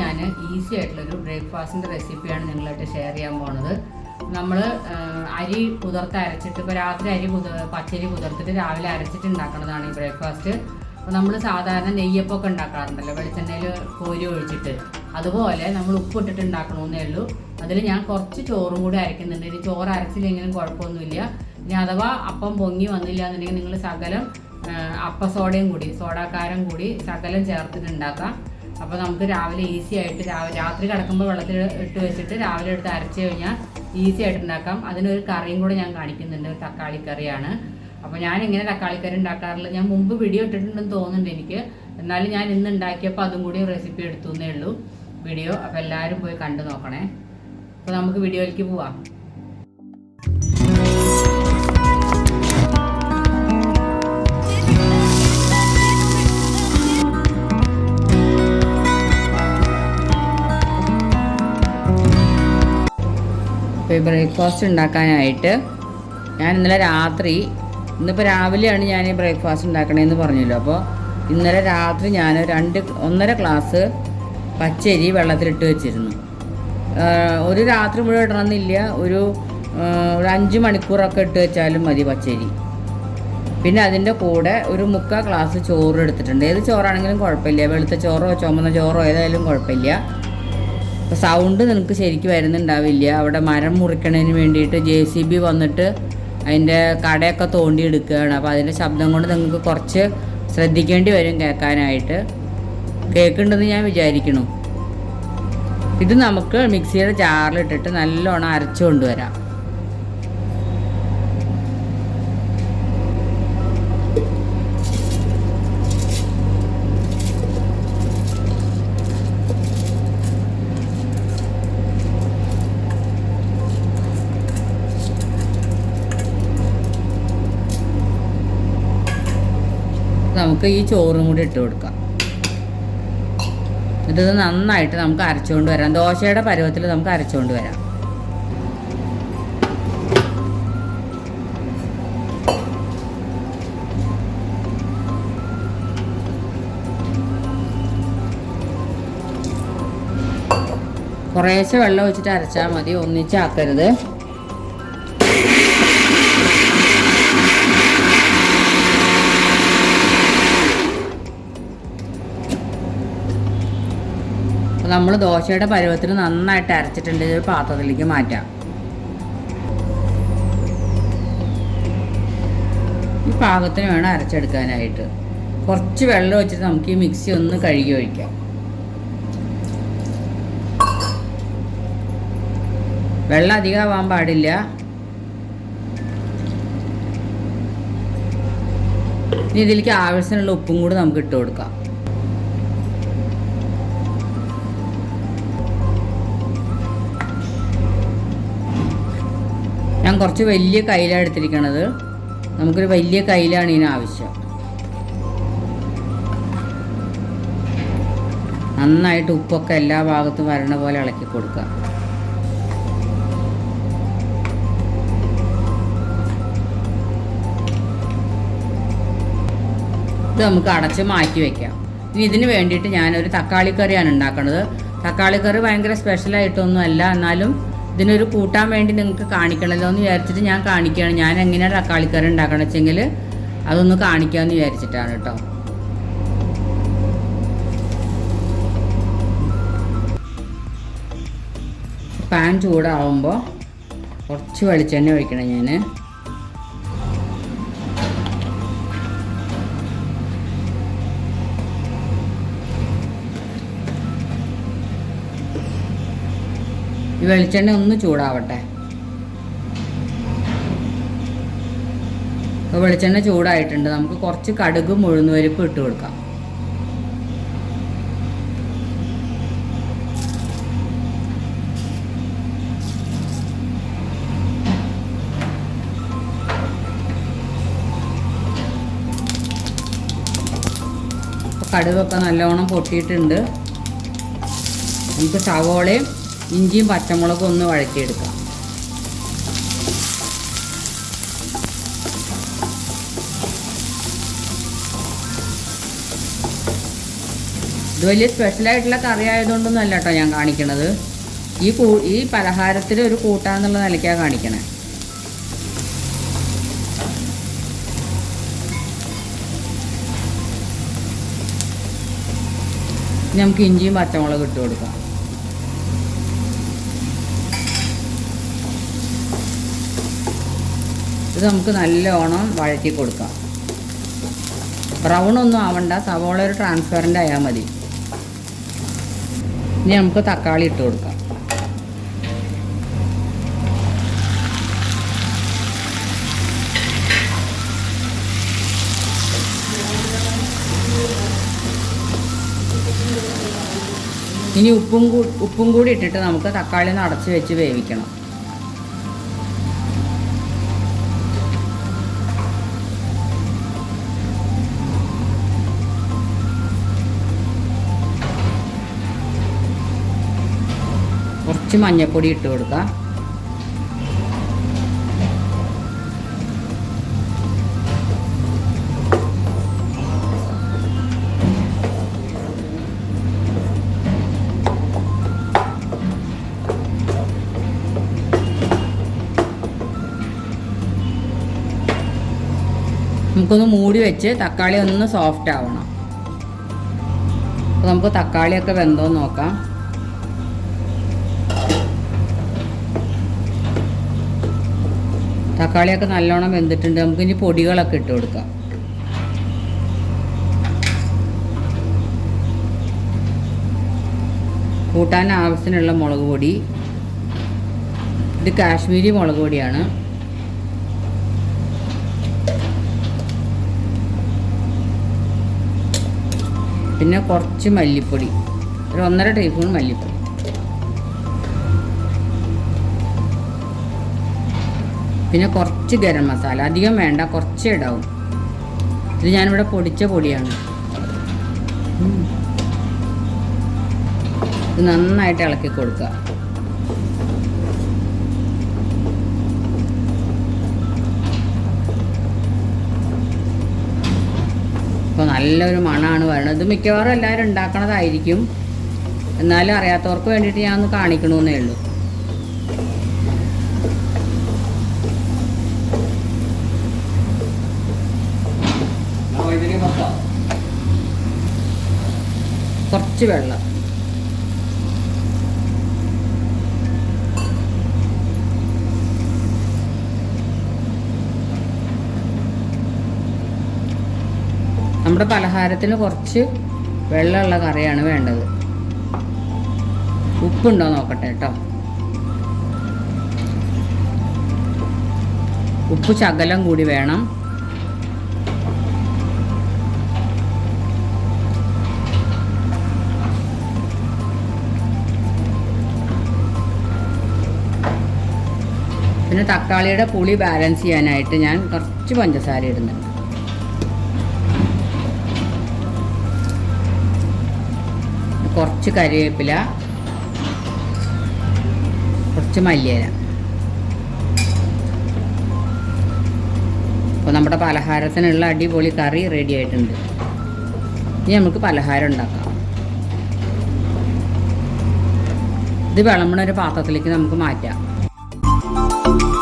ഞാൻ ഈസി ആയിട്ടുള്ളൊരു ബ്രേക്ക്ഫാസ്റ്റിന്റെ റെസിപ്പിയാണ് നിങ്ങളായിട്ട് ഷെയർ ചെയ്യാൻ പോണത്. നമ്മൾ അരി കുതിർത്ത് അരച്ചിട്ട് ഇപ്പോൾ രാത്രി അരി കുതിർ പച്ചരി കുതിർത്തിട്ട് രാവിലെ അരച്ചിട്ട് ഉണ്ടാക്കുന്നതാണ് ഈ ബ്രേക്ക്ഫാസ്റ്റ് അപ്പോൾ നമ്മൾ സാധാരണ നെയ്യപ്പൊക്കെ ഉണ്ടാക്കാറുണ്ടല്ലോ വെളിച്ചെണ്ണയിൽ കോരി ഒഴിച്ചിട്ട്. അതുപോലെ നമ്മൾ ഉപ്പ് ഇട്ടിട്ട് ഉണ്ടാക്കണമെന്നേ ഉള്ളൂ. അതിൽ ഞാൻ കുറച്ച് ചോറും കൂടി അരയ്ക്കുന്നുണ്ട് ഇനി ചോറ് അരച്ചില്ലെങ്കിലും കുഴപ്പമൊന്നുമില്ല ഇനി അഥവാ അപ്പം പൊങ്ങി വന്നില്ല എന്നുണ്ടെങ്കിൽ നിങ്ങൾ സകലം അപ്പ സോഡയും കൂടി സോഡാക്കാരം കൂടി സകലം ചേർത്തിട്ട് ഉണ്ടാക്കാം അപ്പോൾ നമുക്ക് രാവിലെ ഈസി ആയിട്ട് രാവിലെ രാത്രി കിടക്കുമ്പോൾ വെള്ളത്തിൽ ഇട്ട് വെച്ചിട്ട് രാവിലെ എടുത്ത് അരച്ച് കഴിഞ്ഞാൽ ഈസി ആയിട്ട് ഉണ്ടാക്കാം. അതിനൊരു കറിയും കൂടെ ഞാൻ കാണിക്കുന്നുണ്ട്. തക്കാളി കറിയാണ്. അപ്പോൾ ഞാൻ ഇങ്ങനെ തക്കാളി കറി ഉണ്ടാക്കാറില്ല. ഞാൻ മുമ്പ് വീഡിയോ ഇട്ടിട്ടുണ്ടെന്ന് തോന്നുന്നുണ്ട് എനിക്ക്. എന്നാലും ഞാൻ ഇന്ന് ഉണ്ടാക്കിയപ്പോൾ അതും കൂടി റെസിപ്പി എടുത്തു എന്നേ ഉള്ളൂ. വീഡിയോ അപ്പോൾ എല്ലാവരും പോയി കണ്ടു നോക്കണേ. അപ്പോൾ നമുക്ക് വീഡിയോയിലേക്ക് പോവാം. ഇപ്പോൾ ഈ ബ്രേക്ക്ഫാസ്റ്റ് ഉണ്ടാക്കാനായിട്ട് ഞാൻ ഇന്നലെ രാത്രി ഇന്നിപ്പോൾ രാവിലെയാണ് ഞാൻ ഈ ബ്രേക്ക്ഫാസ്റ്റ് ഉണ്ടാക്കണേന്ന് പറഞ്ഞല്ലോ. അപ്പോൾ ഇന്നലെ രാത്രി ഞാൻ രണ്ട് ഒന്നര ഗ്ലാസ് പച്ചരി വെള്ളത്തിലിട്ട് വെച്ചിരുന്നു. ഒരു രാത്രി മുഴുവൻ ഇടണമെന്നില്ല. ഒരു ഒരു അഞ്ച് മണിക്കൂറൊക്കെ ഇട്ട് വെച്ചാലും മതി പച്ചരി. പിന്നെ അതിന്റെ കൂടെ ഒരു മുക്കാൽ ഗ്ലാസ് ചോറ് എടുത്തിട്ടുണ്ട്. ഏത് ചോറാണെങ്കിലും കുഴപ്പമില്ല. വെളുത്ത ചോറോ ചുമന്ന ചോറോ ഏതായാലും കുഴപ്പമില്ല. അപ്പോൾ സൗണ്ട് നിങ്ങൾക്ക് ശരിക്കും വരുന്നുണ്ടാവില്ല. അവിടെ മരം മുറിക്കണതിന് വേണ്ടിയിട്ട് ജെ സി ബി വന്നിട്ട് അതിന്റെ കടയൊക്കെ തോണ്ടി എടുക്കുകയാണ് അപ്പോൾ അതിന്റെ ശബ്ദം കൊണ്ട് നിങ്ങൾക്ക് കുറച്ച് ശ്രദ്ധിക്കേണ്ടി വരും കേൾക്കാനായിട്ട്. കേൾക്കുന്നുണ്ടെന്ന് ഞാൻ വിചാരിക്കണു ഇത് നമുക്ക് മിക്സിയുടെ ജാറിലിട്ടിട്ട് നല്ലോണം അരച്ചു കൊണ്ടുവരാം. നമുക്ക് ഈ ചോറും കൂടി ഇട്ട് കൊടുക്കാം. ഇത് നന്നായിട്ട് നമുക്ക് അരച്ചുകൊണ്ട് വരാം. ദോശയുടെ പരുവത്തിൽ നമുക്ക് അരച്ചുകൊണ്ട് വരാം. കുറേശ്ശെ വെള്ളം ഒഴിച്ചിട്ട് അരച്ചാൽ മതി. ഒന്നിച്ചാക്കരുത്. നമ്മൾ ദോശയുടെ പരുവത്തിന് നന്നായിട്ട് അരച്ചിട്ടുണ്ട്. ഒരു പാത്രത്തിലേക്ക് മാറ്റാം. ഈ പാകത്തിന് വേണം അരച്ചെടുക്കാനായിട്ട്. കുറച്ച് വെള്ളം വെച്ചിട്ട് നമുക്ക് ഈ മിക്സി ഒന്ന് കഴുകി ഒഴിക്കാം. വെള്ളം അധികം ആവാൻ പാടില്ല. ഇനി ഇതിലേക്ക് ആവശ്യത്തിനുള്ള ഉപ്പും കൂടി നമുക്ക് ഇട്ട് കൊടുക്കാം. ഞാൻ കുറച്ച് വലിയ കയ്യിലാണ് എടുത്തിരിക്കണത്. നമുക്കൊരു വലിയ കയ്യിലാണ് ഇതിന് ആവശ്യം. നന്നായിട്ട് ഉപ്പൊക്കെ എല്ലാ ഭാഗത്തും വരണ പോലെ ഇളക്കി കൊടുക്കുക. ഇത് നമുക്ക് അടച്ച് മാറ്റി വെക്കാം. ഇനി ഇതിന് വേണ്ടിയിട്ട് ഞാനൊരു തക്കാളി കറിയാണ് ഉണ്ടാക്കുന്നത് തക്കാളി കറി ഭയങ്കര സ്പെഷ്യലായിട്ടൊന്നും അല്ല എന്നാലും ഇതിനൊരു കൂട്ടാൻ വേണ്ടി നിങ്ങൾക്ക് കാണിക്കണമല്ലോ എന്ന് വിചാരിച്ചിട്ട് ഞാൻ കാണിക്കുകയാണ്. ഞാൻ എങ്ങനെയാണ് തക്കാളി കറി ഉണ്ടാക്കണം വെച്ചെങ്കിൽ അതൊന്ന് കാണിക്കാമെന്ന് വിചാരിച്ചിട്ടാണ് കേട്ടോ. പാൻ ചൂടാവുമ്പോൾ കുറച്ച് വെളിച്ചെണ്ണ ഒഴിക്കണം ഞാൻ ഈ വെളിച്ചെണ്ണ ഒന്ന് ചൂടാവട്ടെ. ഇപ്പോൾ വെളിച്ചെണ്ണ ചൂടായിട്ടുണ്ട്. നമുക്ക് കുറച്ച് കടുക് മുഴുന്നുവരിപ്പ് ഇട്ട് കൊടുക്കാം. കടുകൊക്കെ നല്ലോണം പൊട്ടിയിട്ടുണ്ട്. നമുക്ക് സവോളയും ഇഞ്ചിയും പച്ചമുളകും ഒന്ന് വഴറ്റിയെടുക്കാം. ഇത് വലിയ സ്പെഷ്യലായിട്ടുള്ള കറി ആയതുകൊണ്ടൊന്നും അല്ല കേട്ടോ ഞാൻ കാണിക്കണത്. ഈ കൂ ഈ പലഹാരത്തിൽ ഒരു കൂട്ടാന്നുള്ള നിലയ്ക്കാണ് കാണിക്കണേ. നമുക്ക് ഇഞ്ചിയും പച്ചമുളക് ഇട്ട് കൊടുക്കാം. ഇത് നമുക്ക് നല്ലോണം വഴറ്റി കൊടുക്കാം. ബ്രൗൺ ഒന്നും ആവണ്ട സവോള ഒരു ട്രാൻസ്പെറന്റ് ആയാൽ മതി. ഇനി നമുക്ക് തക്കാളി ഇട്ട് കൊടുക്കാം. ഇനി ഉപ്പും ഉപ്പും കൂടി ഇട്ടിട്ട് നമുക്ക് തക്കാളി ഒന്ന് അടച്ച് വെച്ച് വേവിക്കണം. കുറച്ച് മഞ്ഞൾപ്പൊടി ഇട്ട് കൊടുക്കാം. നമുക്കൊന്ന് മൂടി വെച്ച് തക്കാളി ഒന്ന് സോഫ്റ്റ് ആവണം. അപ്പോൾ നമുക്ക് തക്കാളിയൊക്കെ വെന്തോന്ന് നോക്കാം. തക്കാളിയൊക്കെ നല്ലോണം വെന്തിട്ടുണ്ട്. നമുക്ക് ഇനി പൊടികളൊക്കെ ഇട്ട് കൊടുക്കാം. കൂട്ടാൻ ആവശ്യത്തിനുള്ള മുളക് പൊടി. ഇത് കാശ്മീരി മുളക് പൊടിയാണ്. പിന്നെ കുറച്ച് മല്ലിപ്പൊടി. ഒരു ഒന്നര ടീസ്പൂൺ മല്ലിപ്പൊടി. പിന്നെ കുറച്ച് ഗരം മസാല. അധികം വേണ്ട കുറച്ച് ഇടാവും. ഇത് ഞാനിവിടെ പൊടിച്ച പൊടിയാണ്. ഇത് നന്നായിട്ട് ഇളക്കി കൊടുക്കുക. അപ്പോൾ നല്ലൊരു മണമാണ് വരുന്നത് ഇത് മിക്കവാറും എല്ലാവരും ഉണ്ടാക്കണതായിരിക്കും. എന്നാലും അറിയാത്തവർക്ക് വേണ്ടിയിട്ട് ഞാൻ ഒന്ന് കാണിക്കണമെന്നേ ഉള്ളൂ. കുറച്ച് വെള്ളം. നമ്മുടെ പലഹാരത്തിന് കുറച്ച് വെള്ളമുള്ള കറിയാണ് വേണ്ടത്. ഉപ്പുണ്ടോ നോക്കട്ടെ കേട്ടോ. ഉപ്പ് ശകലം കൂടി വേണം. പിന്നെ തക്കാളിയുടെ പുളി ബാലൻസ് ചെയ്യാനായിട്ട് ഞാൻ കുറച്ച് പഞ്ചസാര ഇടുന്നുണ്ട്. കുറച്ച് കറിവേപ്പില കുറച്ച് മല്ലിയില. അപ്പോൾ നമ്മുടെ പലഹാരത്തിനുള്ള അടിപൊളി കറി റെഡി ആയിട്ടുണ്ട്. ഇനി നമുക്ക് പലഹാരം ഉണ്ടാക്കാം. ഇത് വിളമ്പണ ഒരു പാത്രത്തിലേക്ക് നമുക്ക് മാറ്റാം. നമുക്ക്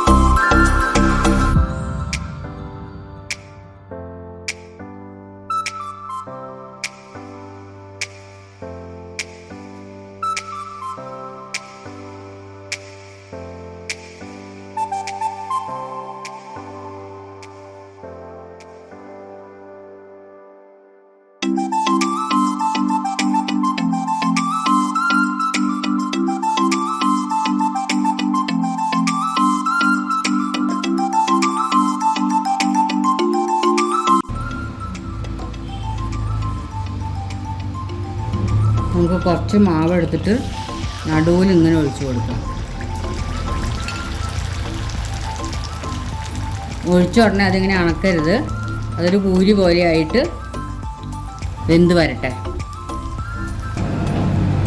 കുറച്ച് മാവ് എടുത്തിട്ട് നടുവിൽ ഇങ്ങനെ ഒഴിച്ചു കൊടുക്കാം. ഒഴിച്ച ഉടനെ അതിങ്ങനെ അണക്കരുത്. അതൊരു പൂരി പോലെയായിട്ട് വെന്ത് വരട്ടെ.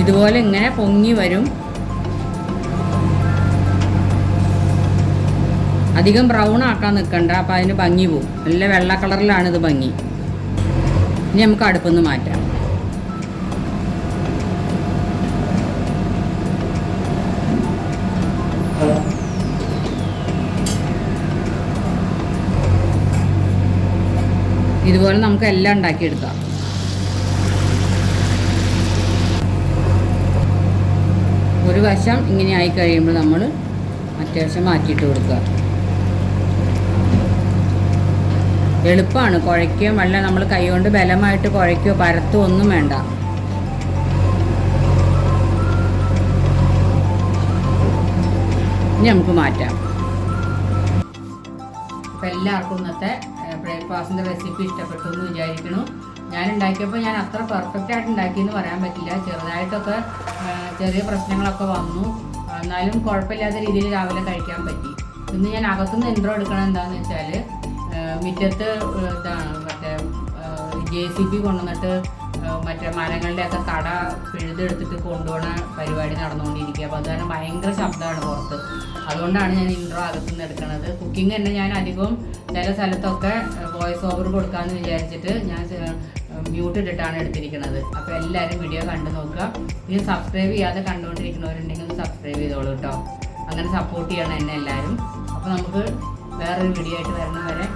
ഇതുപോലെ ഇങ്ങനെ പൊങ്ങി വരും. അധികം ബ്രൗൺ ആക്കാൻ നിൽക്കണ്ട അപ്പം അതിന് ഭംഗി പോവും. നല്ല വെള്ള കളറിലാണ് ഇത് ഭംഗി. ഇനി നമുക്ക് അടുപ്പൊന്ന് മാറ്റാം. ഇതുപോലെ നമുക്ക് എല്ലാം ഉണ്ടാക്കിയെടുക്കാം. ഒരു വശം ഇങ്ങനെ ആയി കഴിയുമ്പോൾ നമ്മൾ മറ്റേ വശം മാറ്റിയിട്ട് കൊടുക്കുക. എളുപ്പമാണ്. കുഴയ്ക്കുകയും വെള്ളം നമ്മൾ കൈകൊണ്ട് ബലമായിട്ട് കുഴയ്ക്കുകയോ പരത്തുകയോ ഒന്നും വേണ്ട. ഇനി നമുക്ക് മാറ്റാം. എല്ലാവർക്കും ഇന്നത്തെ ബ്രേക്ക്ഫാസ്റ്റിന്റെ റെസിപ്പി ഇഷ്ടപ്പെട്ടു എന്ന് വിചാരിക്കുന്നു ഞാൻ ഉണ്ടാക്കിയപ്പോൾ ഞാൻ അത്ര പെർഫെക്റ്റ് ആയിട്ട് ഉണ്ടാക്കിയെന്ന് പറയാൻ പറ്റില്ല. ചെറുതായിട്ടൊക്കെ ചെറിയ പ്രശ്നങ്ങളൊക്കെ വന്നു. എന്നാലും കുഴപ്പമില്ലാത്ത രീതിയിൽ രാവിലെ കഴിക്കാൻ പറ്റി. ഇന്ന് ഞാൻ അകത്തുനിന്ന് ഇൻട്രോ എടുക്കണം എന്താണെന്ന് വെച്ചാൽ മുറ്റത്ത് ഇതാണ് മറ്റേ ജെ സി ബി കൊണ്ടുവന്നിട്ട് മറ്റേ മരങ്ങളുടെയൊക്കെ കട പിഴുതെടുത്തിട്ട് കൊണ്ടുപോകുന്ന പരിപാടി നടന്നുകൊണ്ടിരിക്കുക. അപ്പോൾ അത് ഭയങ്കര ശബ്ദമാണ് പുറത്ത്. അതുകൊണ്ടാണ് ഞാൻ ഇൻട്രോ അകത്തു നിന്ന് എടുക്കുന്നത് കുക്കിംഗ് തന്നെ ഞാൻ അധികവും ചില സ്ഥലത്തൊക്കെ വോയിസ് ഓവർ കൊടുക്കാമെന്ന് വിചാരിച്ചിട്ട് ഞാൻ മ്യൂട്ട് ഇട്ടിട്ടാണ് എടുത്തിരിക്കുന്നത് അപ്പോൾ എല്ലാവരും വീഡിയോ കണ്ടു നോക്കുക. ഇനി സബ്സ്ക്രൈബ് ചെയ്യാതെ കണ്ടുകൊണ്ടിരിക്കുന്നവരുണ്ടെങ്കിൽ സബ്സ്ക്രൈബ് ചെയ്തോളൂ കേട്ടോ അങ്ങനെ സപ്പോർട്ട് ചെയ്യണം എന്നെ എല്ലാവരും. അപ്പോൾ നമുക്ക് വേറൊരു വീഡിയോ ആയിട്ട് വരണം വരെ